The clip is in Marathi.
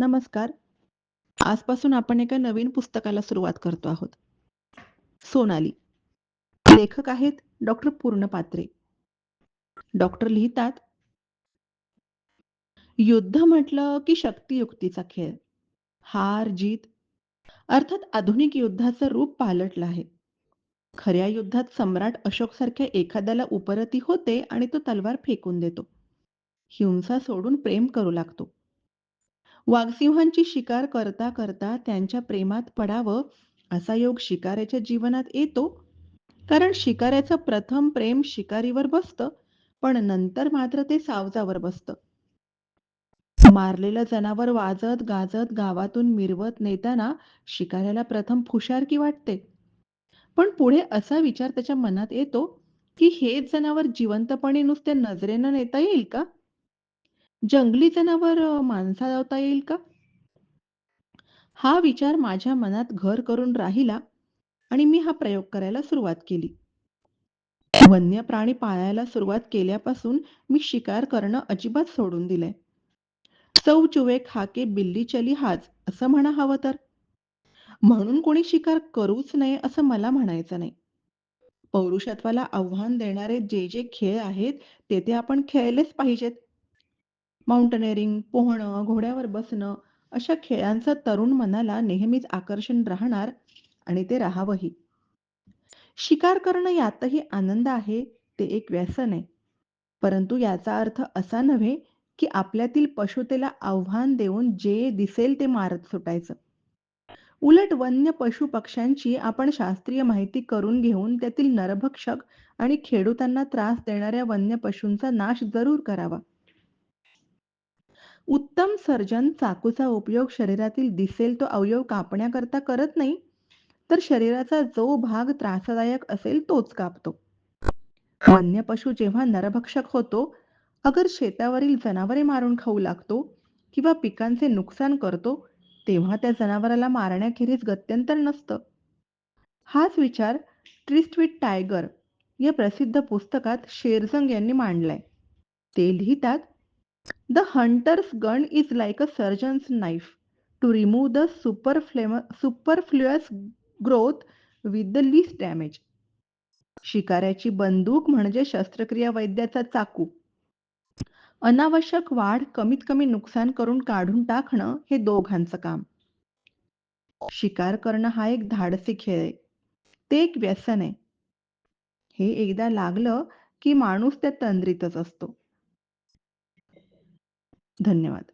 नमस्कार. आजपासून आपण एका नवीन पुस्तकाला सुरुवात करतो आहोत. सोनाली. लेखक आहेत डॉक्टर पूर्ण पात्रे. डॉक्टर लिहितात युद्ध म्हटलं की शक्तियुक्तीचा खेळ. हार-जीत. अर्थात आधुनिक युद्धाचं रूप पालटलं आहे. खऱ्या युद्धात सम्राट अशोक सारख्या एखाद्याला उपरती होते आणि तो तलवार फेकून देतो. हिंसा सोडून प्रेम करू लागतो. वाघसिंहांची शिकार करता करता त्यांच्या प्रेमात पडावं असा योग शिकाऱ्याच्या जीवनात येतो कारण शिकाऱ्याचं प्रथम प्रेम शिकारीवर बसतं पण नंतर मात्र ते सावजावर बसतं. मारलेलं जनावर वाजत गाजत गावातून मिरवत नेताना शिकाऱ्याला प्रथम फुशारकी वाटते. पण पुढे असा विचार त्याच्या मनात येतो की हेच जनावर जिवंतपणे नुसत्या नजरेनं नेता येईल का? जंगली जनावर माणसा लावता येईल का? हा विचार माझ्या मनात घर करून राहिला आणि मी हा प्रयोग करायला सुरुवात केली. वन्य प्राणी पाळायला सुरुवात केल्यापासून मी शिकार करणं अजिबात सोडून दिलंय. चव चुवे खाके बिल्ली चली हाच असं म्हणा हवं तर. म्हणून कोणी शिकार करूच नये असं मला म्हणायचं नाही. पौरुषत्वाला आव्हान देणारे जे जे खेळ आहेत ते ते आपण खेळलेच पाहिजेत. माउंटनेरिंग पोहणं, घोड्यावर बसणं अशा खेळांचं तरुण मनाला नेहमीच आकर्षण राहणार आणि ते राहावंही. शिकार करणं यातही आनंद आहे, ते एक व्यसन आहे. परंतु याचा अर्थ असा नव्हे की आपल्यातील पशुतेला आव्हान देऊन जे दिसेल ते मारत सुटायचं. उलट वन्य पशु-पक्ष्यांची आपण शास्त्रीय माहिती करून घेऊन त्यातील नरभक्षक आणि खेडूतांना त्रास देणाऱ्या वन्य पशूंचा नाश जरूर करावा. उत्तम सर्जन चाकूचा उपयोग शरीरातील दिसेल तो अवयव कापण्याकरता करत नाही, तर शरीराचा जो भाग त्रासदायक असेल तोच कापतो. वन्य पशु जेव्हा नरभक्षक होतो, अगर शेतावरील जनावरे मारून खाऊ लागतो किंवा पिकांचे नुकसान करतो, तेव्हा त्या जनावराला मारण्याखेरीज गत्यंतर नसतं. हाच विचार ट्रिस्ट विथ टायगर या प्रसिद्ध पुस्तकात शेरजंग यांनी मांडलाय. ते लिहितात the hunter's gun is like a surgeon's knife to remove the superfluous growth with the least damage. शिकाऱ्याची बंदूक म्हणजे शस्त्रक्रिया वैद्याचा चाकू. अनावश्यक वाढ कमीत कमी नुकसान करून काढून टाकणं हे दोघांचं काम. शिकार करणं हा एक धाडसी खेळ आहे. ते एक व्यसन आहे. हे एकदा लागलं की माणूस त्या तंद्रीतच असतो. धन्यवाद.